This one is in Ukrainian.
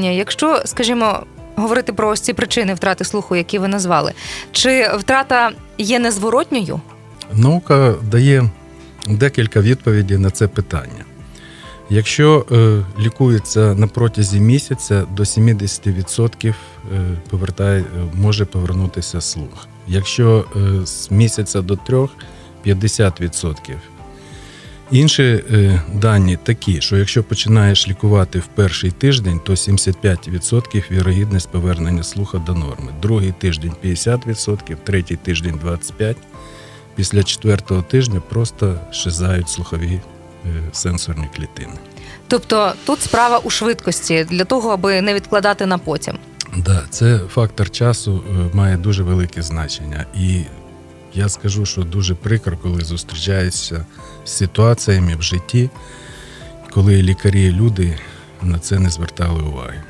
Якщо, скажімо, говорити про ось ці причини втрати слуху, які ви назвали, чи втрата є незворотньою? Наука дає декілька відповідей на це питання. Якщо е, лікується на протязі місяця, до 70% е, повертає, е, може повернутися слух. Якщо е, з місяця до трьох 50%. Інші е, дані такі, що якщо починаєш лікувати в перший тиждень, то 75% вірогідність повернення слуха до норми. Другий тиждень 50%, третій тиждень 25%. Після четвертого тижня просто щезають слухові е, сенсорні клітини. Тобто тут справа у швидкості для того, аби не відкладати на потім. Да, це фактор часу е, має дуже велике значення. І я скажу, що дуже прикро, коли зустрічаєшся з ситуаціями в житті, коли лікарі люди на це не звертали уваги.